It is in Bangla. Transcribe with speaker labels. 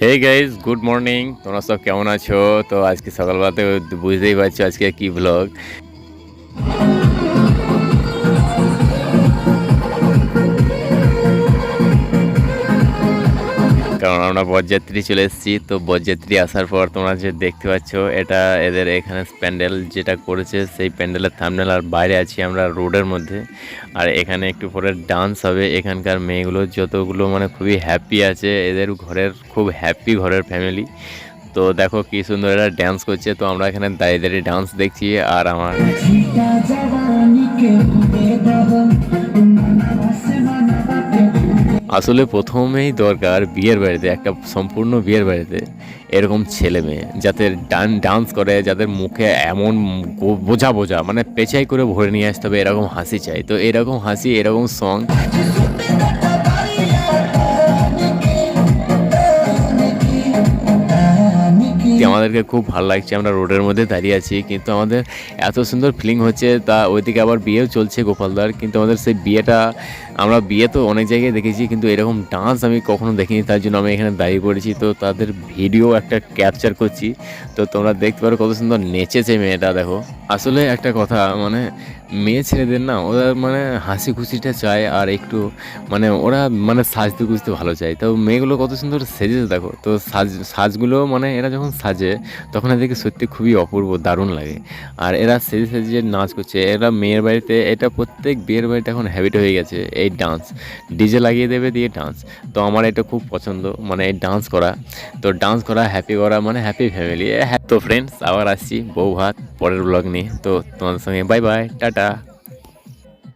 Speaker 1: হে গাইজ গুড মর্নিং তোমরা সব কেমন আছো তো আজকে সকালবেলাতে বুঝতেই পারছো আজকে কি ব্লগ কারণ আমরা বরযাত্রী চলে এসেছি। তো বরযাত্রী আসার পর তোমরা যে দেখতে পাচ্ছ, এটা এদের এখানে প্যান্ডেল যেটা করেছে, সেই প্যান্ডেলের থামনেল আর বাইরে আছি আমরা রোডের মধ্যে। আর এখানে একটু পরে ডান্স হবে। এখানকার মেয়েগুলো যতগুলো মানে খুবই হ্যাপি আছে, এদের ঘরের খুব হ্যাপি ঘরের ফ্যামিলি তো দেখো কি সুন্দর এরা ড্যান্স করছে। তো আমরা এখানে দাঁড়িয়ে দাঁড়িয়ে ডান্স দেখছি আর আমার আসলে প্রথমেই দরকার বিয়ের বাড়িতে, একটা সম্পূর্ণ বিয়ের বাড়িতে এরকম ছেলে মেয়ে যাদের ডান ডান্স করে, যাদের মুখে এমন বোঝা বোঝা মানে পেছাই করে ভরে নিয়ে আসতে হবে, এরকম হাসি চাই। তো এরকম হাসি, এরকম সং আমাদেরকে খুব ভালো লাগছে, আমরা রোডের মধ্যে দাঁড়িয়ে আছি, কিন্তু আমাদের এত সুন্দর ফিলিং হচ্ছে, তা ওইদিকে আবার বিয়েও চলছে গোপালদার, কিন্তু আমাদের সেই বিয়েটা, আমরা বিয়ে তো অনেক জায়গায় দেখেছি, কিন্তু এরকম ডান্স আমি কখনো দেখিনি, তার জন্য আমি এখানে দাঁড়িয়ে পড়েছি, তো তাদের ভিডিও একটা ক্যাপচার করছি, তো তোমরা দেখতে পারো কত সুন্দর নেচেছে মেয়েটা, দেখো। আসলে একটা কথা মানে মেয়ে ছেলেদের না, ওরা মানে হাসি খুশিটা চায় আর একটু মানে ওরা মানে সাজতে গুজতে ভালো চায়। তো মেয়েগুলো কত সুন্দর সেজেছে দেখো। তো সাজ, সাজগুলো মানে এরা যখন সাজে, তখন এদেরকে সত্যি খুবই অপূর্ব, দারুণ লাগে। আর এরা সেজে সেজে নাচ করছে, এরা মেয়ের বাড়িতে, এটা প্রত্যেক বিয়ের বাড়িতে এখন হ্যাবিট হয়ে গেছে, এই ডান্স ডিজে লাগিয়ে দেবে দিয়ে ডান্স তো আমার এটা খুব পছন্দ মানে এই ডান্স করা। তো ডান্স করা হ্যাপি করা মানে হ্যাপি ফ্যামিলি তো ফ্রেন্ডস আবার আসছি বউ ভাত পরের ব্লগ নিয়ে। তো তোমাদের সঙ্গে বাই বাই টাটা। Santa